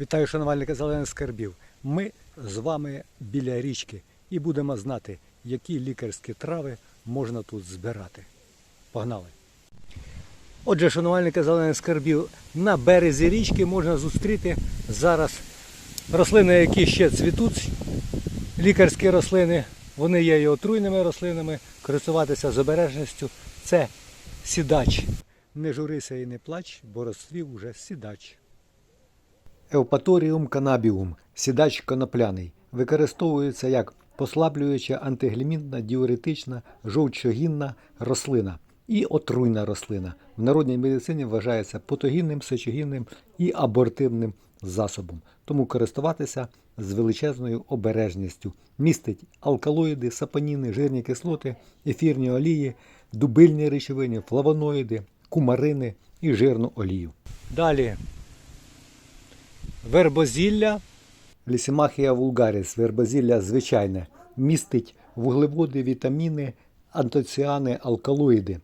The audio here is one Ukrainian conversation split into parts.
Вітаю шанувальники зелених скарбів. Ми з вами біля річки і будемо знати, які лікарські трави можна тут збирати. Погнали! Отже, шанувальники зелених скарбів, на березі річки можна зустріти зараз рослини, які ще цвітуть, лікарські рослини. Вони є і отруйними рослинами, користуватися з обережністю. Це сідач. Не журися і не плач, бо розцвів уже сідач. Еупаторіум канабіум, сідач конопляний, використовується як послаблююча антиглімінна, діуретична, жовчогінна рослина і отруйна рослина. В народній медицині вважається патогінним, сечогінним і абортивним засобом. Тому користуватися з величезною обережністю. Містить алкалоїди, сапоніни, жирні кислоти, ефірні олії, дубильні речовини, флавоноїди, кумарини і жирну олію. Далі Вербозілля. Лісімахія вулгаріс, вербозілля звичайне, містить вуглеводи, вітаміни, антоціани, алкалоїди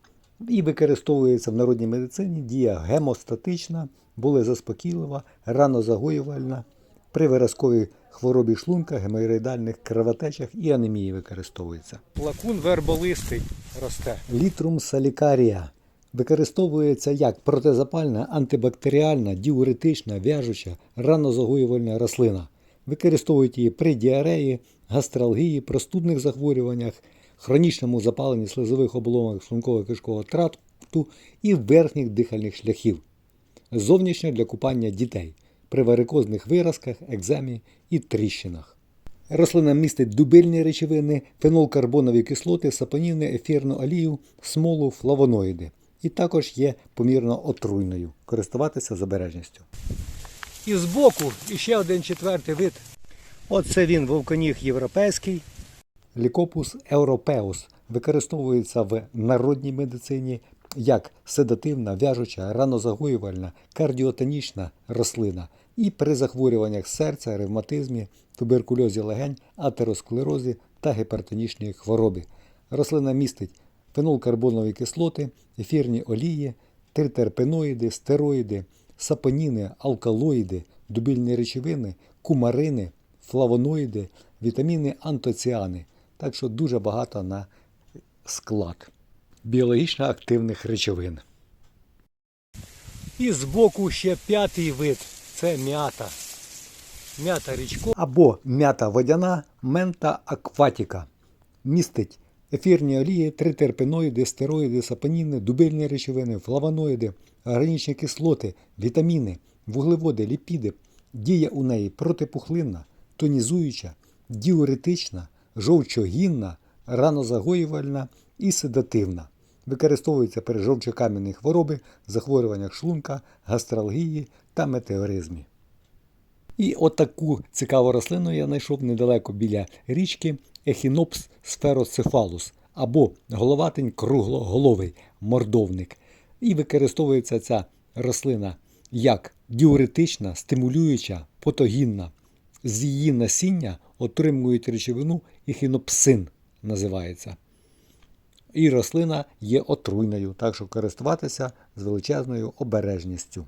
і використовується в народній медицині дія гемостатична, болезаспокійлива, ранозагоювальна, при виразковій хворобі шлунка, геморроїдальних кровотечах і анемії використовується. Плакун верболистий росте. Літрум салікарія використовується як протизапальна, антибактеріальна, діуретична, в'яжуча, ранозагоювальна рослина. Використовують її при діареї, гастралгії, простудних захворюваннях, хронічному запаленні слизових оболонок шлунково-кишкового тракту і верхніх дихальних шляхів. Зовнішньо для купання дітей при варикозних виразках, екземі і тріщинах. Рослина містить дубильні речовини, фенолкарбонові кислоти, сапоніни, ефірну олію, смолу, флавоноїди. І також є помірно отруйною. Користуватися з обережністю. І збоку іще один четвертий вид. Оце він вовконіг європейський. Лікопус еуропеус використовується в народній медицині як седативна, в'яжуча, ранозагоювальна, кардіотонічна рослина і при захворюваннях серця, ревматизмі, туберкульозі легень, атеросклерозі та гіпертонічній хворобі. Рослина містить фенолкарбонові кислоти, ефірні олії, тритерпеноїди, стероїди, сапоніни, алкалоїди, дубільні речовини, кумарини, флавоноїди, вітаміни, антоціани. Так що дуже багато на склад біологічно активних речовин. І збоку ще п'ятий вид це м'ята. М'ята річко або м'ята водяна мента акватіка. Містить ефірні олії, тритерпеноїди, стероїди, сапоніни, дубильні речовини, флавоноїди, органічні кислоти, вітаміни, вуглеводи, ліпіди. Дія у неї протипухлинна, тонізуюча, діуретична, жовчогінна, ранозагоювальна і седативна. Використовується при жовчокам'яній хвороби, захворюваннях шлунка, гастралгії та метеоризмі. І отаку цікаву рослину я знайшов недалеко біля річки Ехінопс сфероцефалус або головатень круглоголовий мордовник. І використовується ця рослина як діуретична, стимулююча, патогінна. З її насіння отримують речовину ехінопсин називається. І рослина є отруйною, так що користуватися з величезною обережністю.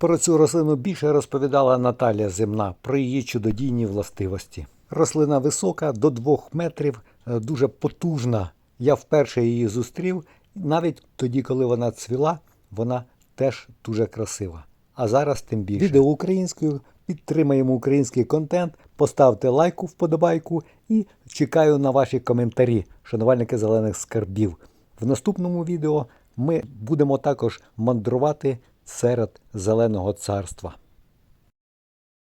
Про цю рослину більше розповідала Наталія Земна про її чудодійні властивості. Рослина висока до 2 метрів, е, дуже потужна. Я вперше її зустрів. Навіть тоді, коли вона цвіла, вона теж дуже красива. А зараз тим більше. Відео українською підтримаємо український контент, поставте лайку, вподобайку і чекаю на ваші коментарі, шанувальники зелених скарбів. В наступному відео ми будемо також мандрувати серед зеленого царства.